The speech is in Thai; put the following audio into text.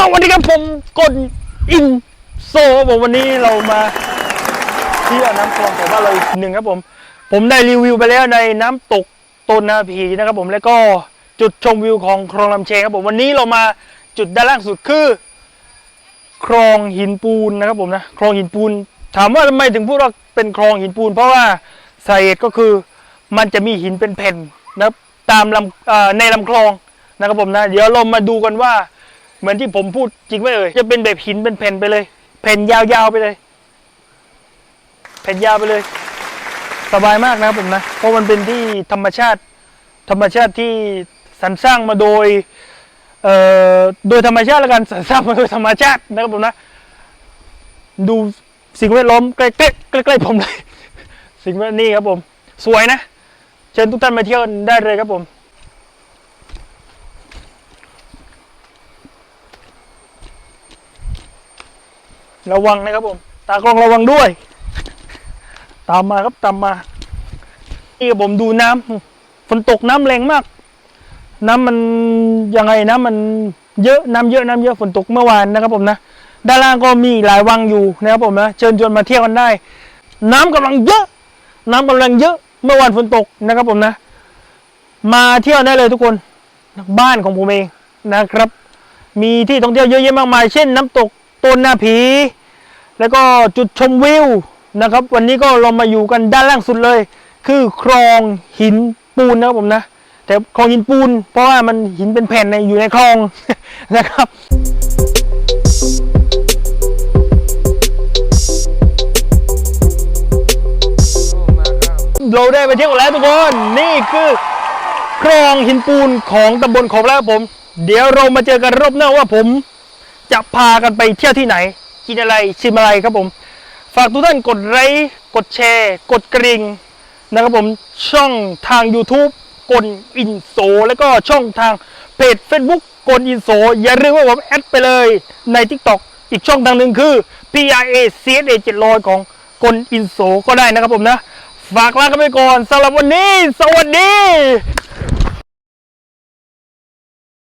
สวัสดีครับผมกดอินโซผมวันนี้เรามาเที่ยวน้ำคลองของบ้านเราอีกหนึ่งครับผม ผมได้รีวิวไปแล้วในน้ำตกต้นนาพีนะครับผมแล้วก็จุดชมวิวของคลองลำเชงครับผมวันนี้เรามาจุดด้านล่างสุดคือ คลองหินปูนนะครับผมนะคลองหินปูน ถามว่าทำไมถึงพูดว่าเป็นคลองหินปูน เพราะว่าสาเหตุก็คือมันจะมีหินเป็นแผ่นนะครับตามลำในลำคลองนะครับผมนะ เดี๋ยวเรามาดูกันว่า เหมือนที่ผมพูดจริงไหมเอ่ยจะเป็นแบบหินเป็นแผ่นไปเลย แผ่นยาวๆไปเลย แผ่นยาวไปเลย สบายมากนะครับผมนะเพราะมันเป็นที่ธรรมชาติ ธรรมชาติที่สรรสร้างมาโดยเอ่อโดยธรรมชาติล้วกันสรรสร้างมาโดยธรรมชาตินะครับผมนะ ดูสิ่งแวดล้อมใกล้ๆใกล้ๆผมเลย สิ่งแวดนี่ครับผม สวยนะ เชิญทุกท่านมาเที่ยวนได้เลยครับผม ระวังนะครับผม ตากล้องระวังด้วย ตามมาครับตามมานี่ครับผมดูน้ำฝนตกน้ำแรงมาก น้ำมันยังไงนะมันเยอะน้ำเยอะน้ำเยอะฝนตกเมื่อวานนะครับผมนะด้านล่างก็มีหลายวังอยู่นะครับผมนะเชิญชวนมาเที่ยวกันได้ น้ำกำลังเยอะ น้ำกำลังเยอะเมื่อวานฝนตกนะครับผมนะ มาเที่ยวได้เลยทุกคนบ้านของผมเองนะครับ มีที่ท่องเที่ยวเยอะแยะมากมาย เช่น น้ำตกต้นนาผี แล้วก็จุดชมวิวนะครับ วันนี้ก็เรามาอยู่กันด้านล่างสุดเลย คือคลองหินปูนนะครับผมนะ แต่คลองหินปูน เพราะว่ามันหินเป็นแผ่นในอยู่ในคลองนะครับเราได้ไปเที่ยวแล้วทุกคน นี่คือคลองหินปูนของตำบลของแล้วผม เดี๋ยวเรามาเจอกันรอบหน้าว่าผม จะพากันไปเที่ยวที่ไหน กินอะไรชิมอะไรครับผม ฝากทุกท่านกดไลค์กดแชร์ กดกริ่งนะครับผมช่องทาง YouTube กลอินโซแล้วก็ช่องทางเพจ Facebook กลอินโซอย่าลืมว่าผมแอดไปเลยใน TikTok อีกช่องทางหนึ่งคือ PRA CSA 700 ของกลอินโซก็ได้นะครับผมนะ ฝากลากันไปก่อนสำหรับวันนี้ สวัสดี